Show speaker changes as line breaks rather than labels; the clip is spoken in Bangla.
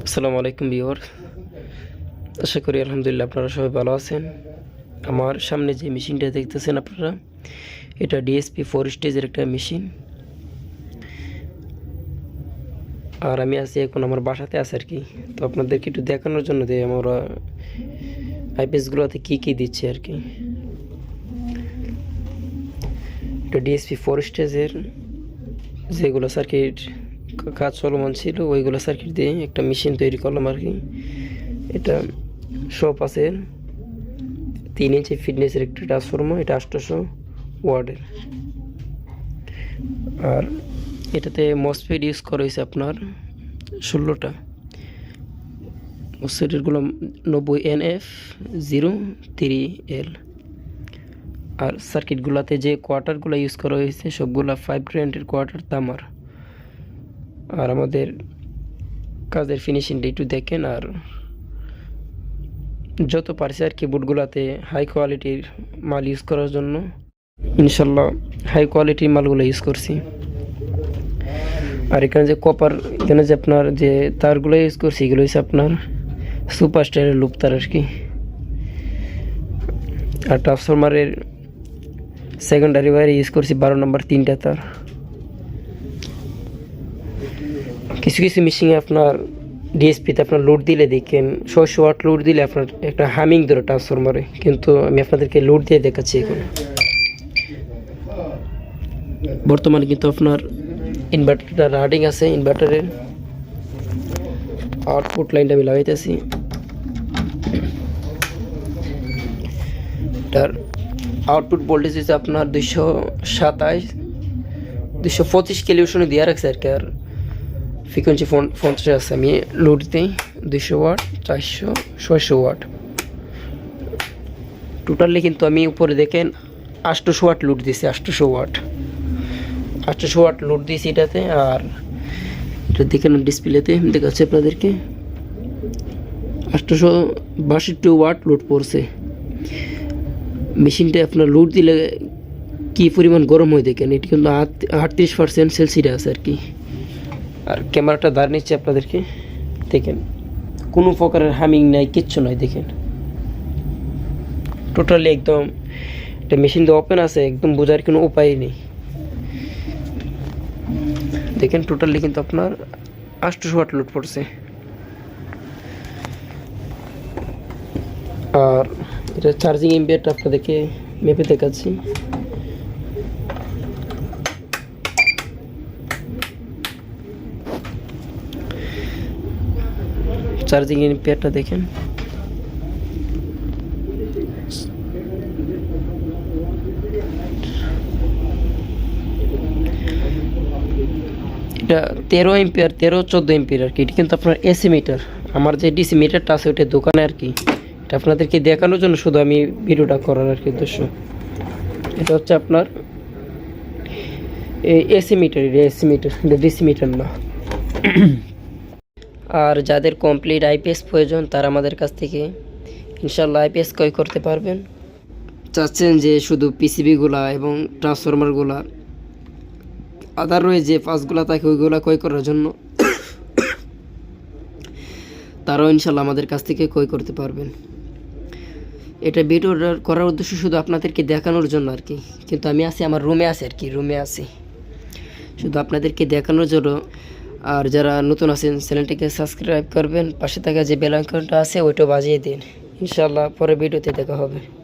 আসসালামু আলাইকুম বিওর আশা করি আলহামদুলিল্লাহ আপনারা সবাই ভালো আছেন। আমার সামনে যে মেশিনটা দেখতেছেন আপনারা, এটা ডিএসপি ফোর স্টেজের একটা মেশিন। আর আমি আছি এখন আমার বাসাতে আছি আর কি। তো আপনাদেরকে একটু দেখানোর জন্য যে আমরা আইপিএসগুলোতে কী কী দিচ্ছে আর কি। এটা ডিএসপি ফোর স্টেজের যেগুলো সার্কিট কাজ চলমান ছিল, ওইগুলো সার্কিট দিয়ে একটা মেশিন তৈরি করলাম আর কি। এটা শপ আছে, তিন ইঞ্চি ফিটনেসের একটা ট্রান্সফর্মার এটা আটশোশো ওয়ার্ডের আর এটাতে মসফেট ইউজ করা হয়েছে আপনার ষোলোটা। মসফেটেরগুলো নব্বই N F zero three L. আর সার্কিটগুলোতে যে কোয়ার্টারগুলো ইউজ করা হয়েছে, সবগুলা ফাইভ গ্র্যান্ডের কোয়ার্টার তামার আর আমাদের কাজের ফিনিশিংটা একটু দেখেন আর যত পারছি আর কি বুটগুলোতে হাই কোয়ালিটির মাল ইউজ করার জন্য। ইনশাল্লাহ হাই কোয়ালিটির মালগুলো ইউজ করছি। আর এখানে যে কপার এখানে যে আপনার যে তারগুলো ইউজ করছি, এগুলো হচ্ছে আপনার সুপার স্টারের লুপ তার আর কি। আর ট্রান্সফরমারের সেকেন্ডারি ওয়ার ইউজ করছি, বারো নম্বর তিনটা তার। কিছু কিছু মেশিনে আপনার ডিএসপিতে আপনার লোড দিলে দেখেন, ছয়শো ওয়াট লোড দিলে আপনার একটা হামিং ধরে ট্রান্সফরমারে কিন্তু আমি আপনাদেরকে লোড দিয়ে দেখাচ্ছি এখন। বর্তমানে কিন্তু আপনার ইনভার্টারটা রানিং আছে ইনভার্টারের আউটপুট লাইনটা আমি লাগাইতেছি। এটার আউটপুট ভোল্টেজ হচ্ছে আপনার দুইশো সাতাইশ দুশো পঁচিশ কিলোমিটার দিয়ে রাখছে আর কি, আর ফ্রিকোয়েন্সি ফোন পঞ্চাশ আছে, আমি লোড দিই দুশো ওয়াট, চারশো, ছয়শো ওয়াট। টোটালি কিন্তু আমি উপরে দেখেন আটশোশো ওয়াট লোড দিয়েছি, আটশোশো ওয়াট। আটশোশো ওয়াট লোড দিয়েছি এটাতে, আর এটা দেখেন ডিসপ্লেতে দেখাচ্ছি আপনাদেরকে। আটশোশো বাষট্টি ওয়াট লোড পড়ছে। মেশিনটা আপনার লোড দিলে কী পরিমাণ গরম হয় দেখেন, এটি কিন্তু আট- আটত্রিশ পার্সেন্ট সেলসিয়াস আর কি। আর ক্যামেরাটা দাঁড় নিচ্ছে আপনাদেরকে, দেখেন। কোনো প্রকারের হামিং নাই, কিচ্ছু নাই, দেখেন। টোটালি একদম এটা মেশিন দিয়ে ওপেন আছে, একদম বোঝার কোনো উপায় নেই। দেখেন টোটালি কিন্তু আপনার আটশোশো ওয়াট লোড পড়ছে। আর এটা চার্জিং এমবিআরটা আপনাদেরকে মেপে দেখাচ্ছি। চার্জিং এমবিআরটা দেখেন। এটা তেরো এমপিয়ার তেরো চোদ্দ এমপিয়ার আর কি, এটা কিন্তু আপনার এসি মিটার আমার যে ডিসি মিটারটা আছে ওটা দোকানে আর কি। এটা আপনাদেরকে দেখানোর জন্য শুধু আমি ভিডিওটা করার আর কি উদ্দেশ্য। এটা হচ্ছে আপনার এসি মিটার এটা এসি মিটার এটা ডিসি মিটার না। আর যাদের কমপ্লিট আইপিএস প্রয়োজন, তারা আমাদের কাছ থেকে ইনশাল্লাহ আইপিএস ক্রয় করতে পারবেন। চাচ্ছেন যে শুধু পিসিবিগুলা এবং ট্রান্সফরমারগুলা আদার রয়ে যে পাসগুলা থাকে, ওইগুলা ক্রয় করার জন্য তারাও ইনশাল্লাহ আমাদের কাছ থেকে ক্রয় করতে পারবেন। এটা ভিডিও করার উদ্দেশ্য শুধু আপনাদেরকে দেখানোর জন্য আর কি, কিন্তু আমি আছি, আমার রুমে আছি আর কি রুমে আছি। শুধু আপনাদেরকে দেখানোর জন্য আর যারা নতুন আছেন, চ্যানেলটিকে সাবস্ক্রাইব করবেন, পাশে থাকা যে বেল আছে, ওইটা বাজিয়ে দিন। ইনশাল্লাহ পরে ভিডিওতে দেখা হবে।